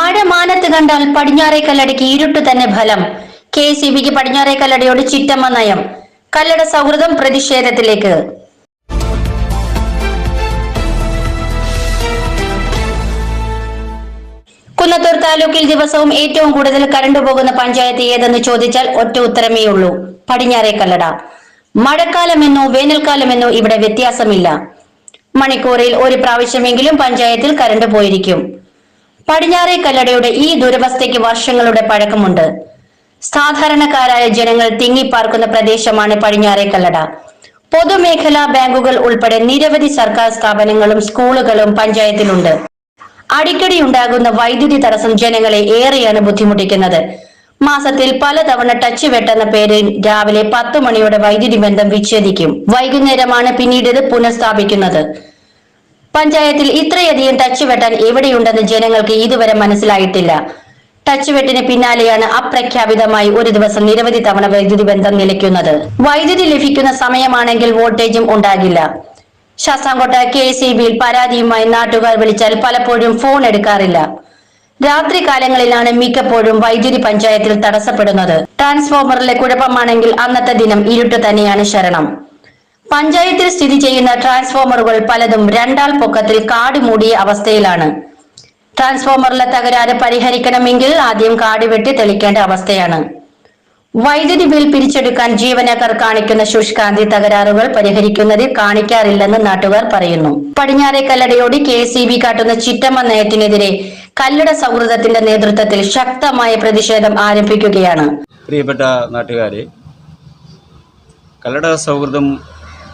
മഴ മാനത്ത് കണ്ടാൽ പടിഞ്ഞാറേ കല്ലടയ്ക്ക് ഇരുട്ടു തന്നെ ഫലം. കെ സി ബിക്ക് പടിഞ്ഞാറേ കല്ലടയോട് ചിറ്റമ്മ നയം. കല്ലട സൗഹൃദം പ്രതിഷേധത്തിലേക്ക്. കുന്നത്തൂർ താലൂക്കിൽ ദിവസവും ഏറ്റവും കൂടുതൽ കരണ്ട് പോകുന്ന പഞ്ചായത്ത് ഏതെന്ന് ചോദിച്ചാൽ ഒറ്റ ഉത്തരമേ ഉള്ളൂ. പടിഞ്ഞാറേ കല്ലട. മഴക്കാലമെന്നോ വേനൽക്കാലമെന്നോ ഇവിടെ വ്യത്യാസമില്ല. മണിക്കൂറിൽ ഒരു പ്രാവശ്യമെങ്കിലും പഞ്ചായത്തിൽ കരണ്ട് പോയിരിക്കും. പടിഞ്ഞാറേ കല്ലടയുടെ ഈ ദുരവസ്ഥയ്ക്ക് വർഷങ്ങളുടെ പഴക്കമുണ്ട്. സാധാരണക്കാരായ ജനങ്ങൾ തിങ്ങിപ്പാർക്കുന്ന പ്രദേശമാണ് പടിഞ്ഞാറേ കല്ലട. പൊതുമേഖലാ ബാങ്കുകൾ ഉൾപ്പെടെ നിരവധി സർക്കാർ സ്ഥാപനങ്ങളും സ്കൂളുകളും പഞ്ചായത്തിലുണ്ട്. അടിക്കടി ഉണ്ടാകുന്ന വൈദ്യുതി തടസ്സം ജനങ്ങളെ ഏറെയാണ് ബുദ്ധിമുട്ടിക്കുന്നത്. മാസത്തിൽ പലതവണ ടച്ച് വെട്ടെന്ന പേരിൽ രാവിലെ പത്ത് മണിയോടെ വൈദ്യുതി ബന്ധം വിച്ഛേദിക്കും. വൈകുന്നേരമാണ് പിന്നീട് ഇത് പുനഃസ്ഥാപിക്കുന്നത്. പഞ്ചായത്തിൽ ഇത്രയധികം ടച്ച് വെട്ടാൻ എവിടെയുണ്ടെന്ന് ജനങ്ങൾക്ക് ഇതുവരെ മനസ്സിലായിട്ടില്ല. ടച്ച് വെട്ടിന് പിന്നാലെയാണ് അപ്രഖ്യാപിതമായി ഒരു ദിവസം നിരവധി തവണ വൈദ്യുതി ബന്ധം നിലയ്ക്കുന്നത്. വൈദ്യുതി ലഭിക്കുന്ന സമയമാണെങ്കിൽ വോൾട്ടേജും ഉണ്ടാകില്ല. ശാസ്താംകോട്ട കെ സി ബിയിൽ പരാതിയുമായി നാട്ടുകാർ വിളിച്ചാൽ പലപ്പോഴും ഫോൺ എടുക്കാറില്ല. രാത്രി കാലങ്ങളിലാണ് മിക്കപ്പോഴും വൈദ്യുതി പഞ്ചായത്തിൽ തടസ്സപ്പെടുന്നത്. ട്രാൻസ്ഫോമറിലെ കുഴപ്പമാണെങ്കിൽ അന്നത്തെ ദിനം ഇരുട്ട് തന്നെയാണ് ശരണം. പഞ്ചായത്തിൽ സ്ഥിതി ചെയ്യുന്ന ട്രാൻസ്ഫോമറുകൾ പലതും രണ്ടാൾ പൊക്കത്തിൽ കാട് മൂടിയ അവസ്ഥയിലാണ്. ട്രാൻസ്ഫോമറിലെ തകരാറ് പരിഹരിക്കണമെങ്കിൽ ആദ്യം കാട് വെട്ടി തെളിക്കേണ്ട അവസ്ഥയാണ്. വൈദ്യുതി ബിൽ പിരിച്ചെടുക്കാൻ ജീവനക്കാർ കാണിക്കുന്ന ശുഷ്കാന്തി തകരാറുകൾ പരിഹരിക്കുന്നതിൽ കാണിക്കാറില്ലെന്ന് നാട്ടുകാർ പറയുന്നു. പടിഞ്ഞാറെ കല്ലടയോട് കെ സി ബി കാട്ടുന്ന ചിറ്റമ്മ നയത്തിനെതിരെ കല്ലട സൗഹൃദത്തിന്റെ നേതൃത്വത്തിൽ ശക്തമായ പ്രതിഷേധം ആരംഭിക്കുകയാണ്. പ്രിയപ്പെട്ട നാട്ടുകാരെ കല്ലട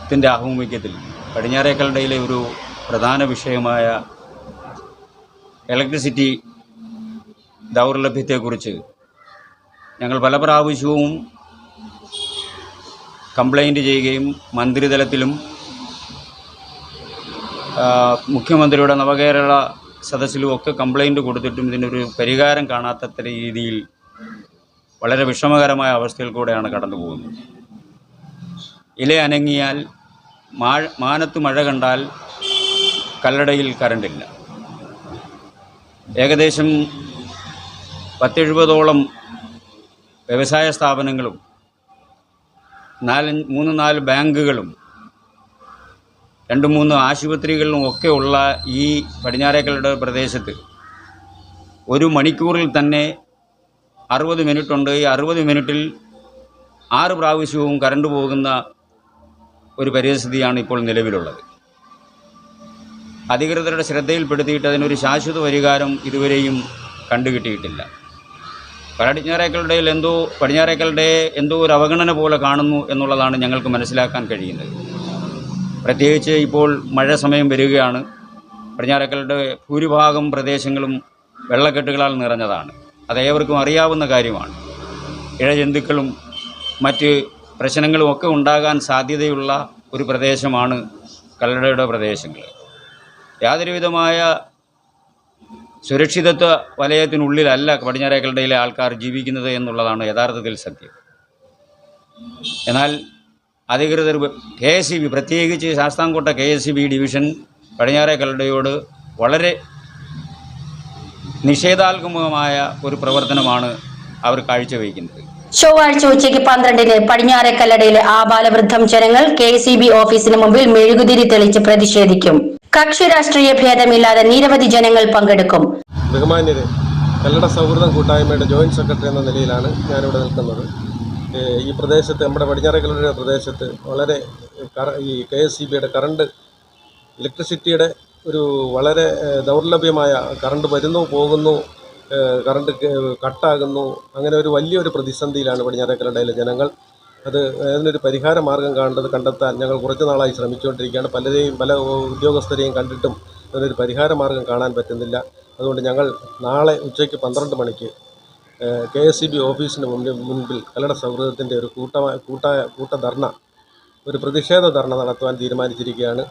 സൗഹൃദത്തിന്റെ ആഭിമുഖ്യത്തിൽ പടിഞ്ഞാറേ കല്ലടയിലെ ഒരു പ്രധാന വിഷയമായ ഇലക്ട്രിസിറ്റി ദൗർലഭ്യത്തെക്കുറിച്ച് ഞങ്ങൾ പല പ്രാവശ്യവും കംപ്ലൈന്റ് ചെയ്യുകയും മന്ത്രിതലത്തിലും മുഖ്യമന്ത്രിയുടെ നവകേരള സദസ്സിലും ഒക്കെ കംപ്ലൈന്റ് കൊടുത്തിട്ടും ഇതിനൊരു പരിഹാരം കാണാത്ത രീതിയിൽ വളരെ വിഷമകരമായ അവസ്ഥയിൽ കൂടെയാണ് കടന്നു പോകുന്നത് ഇല അനങ്ങിയാൽ മഴ മാനത്ത് മഴ കണ്ടാൽ കല്ലടയിൽ കറണ്ടില്ല ഏകദേശം പത്തെഴുപതോളം വ്യവസായ സ്ഥാപനങ്ങളും നാല് മൂന്ന് നാല് ബാങ്കുകളും രണ്ട് മൂന്ന് ആശുപത്രികളിലും ഒക്കെ ഉള്ള ഈ പടിഞ്ഞാറേക്കലയുടെ പ്രദേശത്ത് ഒരു മണിക്കൂറിൽ തന്നെ അറുപത് മിനിറ്റ് ഉണ്ട് ഈ അറുപത് മിനിറ്റിൽ ആറ് പ്രാവശ്യവും കറണ്ട് പോകുന്ന ഒരു പരിസ്ഥിതിയാണ് ഇപ്പോൾ നിലവിലുള്ളത്. അധികൃതരുടെ ശ്രദ്ധയിൽപ്പെടുത്തിയിട്ട് അതിനൊരു ശാശ്വത പരിഹാരം ഇതുവരെയും കണ്ടുകിട്ടിയിട്ടില്ല. പടിഞ്ഞാറേക്കളുടെ എന്തോ പടിഞ്ഞാറേക്കളുടെ എന്തോ ഒരു അവഗണന പോലെ കാണുന്നു എന്നുള്ളതാണ് ഞങ്ങൾക്ക് മനസ്സിലാക്കാൻ കഴിയുന്നത്. പ്രത്യേകിച്ച് ഇപ്പോൾ മഴ സമയം വരികയാണ്. പടിഞ്ഞാറേക്കളുടെ ഭൂരിഭാഗം പ്രദേശങ്ങളും വെള്ളക്കെട്ടുകളാൽ നിറഞ്ഞതാണ്. അത് ഏവർക്കും അറിയാവുന്ന കാര്യമാണ്. ഇഴജന്തുക്കളും മറ്റ് പ്രശ്നങ്ങളും ഒക്കെ ഉണ്ടാകാൻ സാധ്യതയുള്ള ഒരു പ്രദേശമാണ് കല്ലടയുടെ പ്രദേശങ്ങൾ. യാതൊരുവിധമായ സുരക്ഷിതത്വ വലയത്തിനുള്ളിലല്ല പടിഞ്ഞാറേക്കല്ലടയിലെ ആൾക്കാർ ജീവിക്കുന്നത് എന്നുള്ളതാണ് യഥാർത്ഥത്തിൽ സത്യം. എന്നാൽ അധികൃതർ കെ എസ് സി ബി പ്രത്യേകിച്ച് Sasthamcotta K S C B division പടിഞ്ഞാറേക്കല്ലടയോട് വളരെ നിഷേധാത്മകമായ ഒരു പ്രവർത്തനമാണ് അവർ കാഴ്ചവെക്കുന്നത് ചൊവ്വാഴ്ച ഉച്ചയ്ക്ക് പന്ത്രണ്ടിന് പടിഞ്ഞാറെ കല്ലടയിലെ ആബാലവൃദ്ധം ജനങ്ങൾ കെ സി ബി ഓഫീസിന് മുമ്പിൽ മെഴുകുതിരി തെളിച്ച് പ്രതിഷേധിക്കും. കക്ഷി രാഷ്ട്രീയ ഭേദമില്ലാതെ നിരവധി ജനങ്ങൾ പങ്കെടുക്കും. ബഹുമാന്യരെ കല്ലട സൗഹൃദം കൂട്ടായ്മയുടെ ജോയിന്റ് സെക്രട്ടറി എന്ന നിലയിലാണ് ഞാനിവിടെ നിൽക്കുന്നത്. ഈ പ്രദേശത്ത് നമ്മുടെ പടിഞ്ഞാറേക്കല്ലട പ്രദേശത്ത് വളരെ ഈ കെ എസ് സി ബിയുടെ കറണ്ട് ഇലക്ട്രിസിറ്റിയുടെ ഒരു വളരെ ദൗർലഭ്യമായ കറണ്ട് വരുന്നു പോകുന്നു കറണ്ട് കട്ടാകുന്നു അങ്ങനെ ഒരു വലിയൊരു പ്രതിസന്ധിയിലാണ് പടിഞ്ഞാറേ കല്ലടയിലെ ജനങ്ങൾ. അത് അതിനൊരു പരിഹാര മാർഗം കാണേണ്ടത് കണ്ടെത്താൻ ഞങ്ങൾ കുറച്ച് നാളായി ശ്രമിച്ചുകൊണ്ടിരിക്കുകയാണ്. പലരെയും പല ഉദ്യോഗസ്ഥരെയും കണ്ടിട്ടും അതിനൊരു പരിഹാര മാർഗം കാണാൻ പറ്റുന്നില്ല. അതുകൊണ്ട് ഞങ്ങൾ നാളെ ഉച്ചയ്ക്ക് പന്ത്രണ്ട് മണിക്ക് കെ എസ് സി ബി ഓഫീസിന് മുമ്പിൽ മുൻപിൽ കല്ലട സൗഹൃദത്തിന്റെ ഒരു കൂട്ടമായ കൂട്ടായ കൂട്ടധർണ ഒരു പ്രതിഷേധ ധർണ നടത്തുവാൻ തീരുമാനിച്ചിരിക്കുകയാണ്.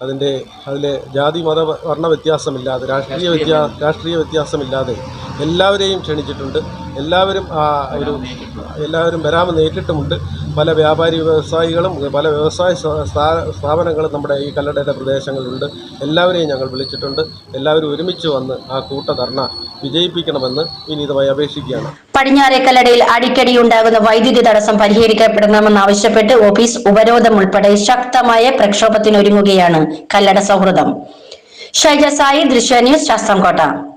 അതിന്റെ അതിലെ ജാതി മത വർണ വ്യത്യാസമില്ലാതെ രാഷ്ട്രീയ വ്യത്യാ രാഷ്ട്രീയ വ്യത്യാസമില്ലാതെ എല്ലാവരെയും ക്ഷണിച്ചിട്ടുണ്ട്. എല്ലാവരും ആ ഒരു എല്ലാവരും വരാമെന്ന് ഏറ്റിട്ടുമുണ്ട് പല വ്യാപാരി വ്യവസായികളും പല വ്യവസായ സ്ഥാ- സ്ഥാ- സ്ഥാപനങ്ങളും നമ്മുടെ ഈ കല്ലടയുടെ പ്രദേശങ്ങളിലുണ്ട്. എല്ലാവരെയും ഞങ്ങൾ വിളിച്ചിട്ടുണ്ട്. എല്ലാവരും ഒരുമിച്ച് വന്ന് ആ കൂട്ടധർണ വിജയിപ്പിക്കണമെന്ന് വിനീതമായി അപേക്ഷിക്കുകയാണ്. പടിഞ്ഞാറേക്കല്ലടയിൽ അടിക്കടി ഉണ്ടാകുന്ന വൈദ്യുതി തടസ്സം പരിഹരിക്കപ്പെടണമെന്നാവശ്യപ്പെട്ട് ഓഫീസ് ഉപരോധം ഉൾപ്പെടെ ശക്തമായ പ്രക്ഷോഭത്തിനൊരുങ്ങുകയാണ് കല്ലട സൗഹൃദം. ഷൈജ സായി ദൃശ്യ ന്യൂസ് ശാസ്ത്രംകോട്ട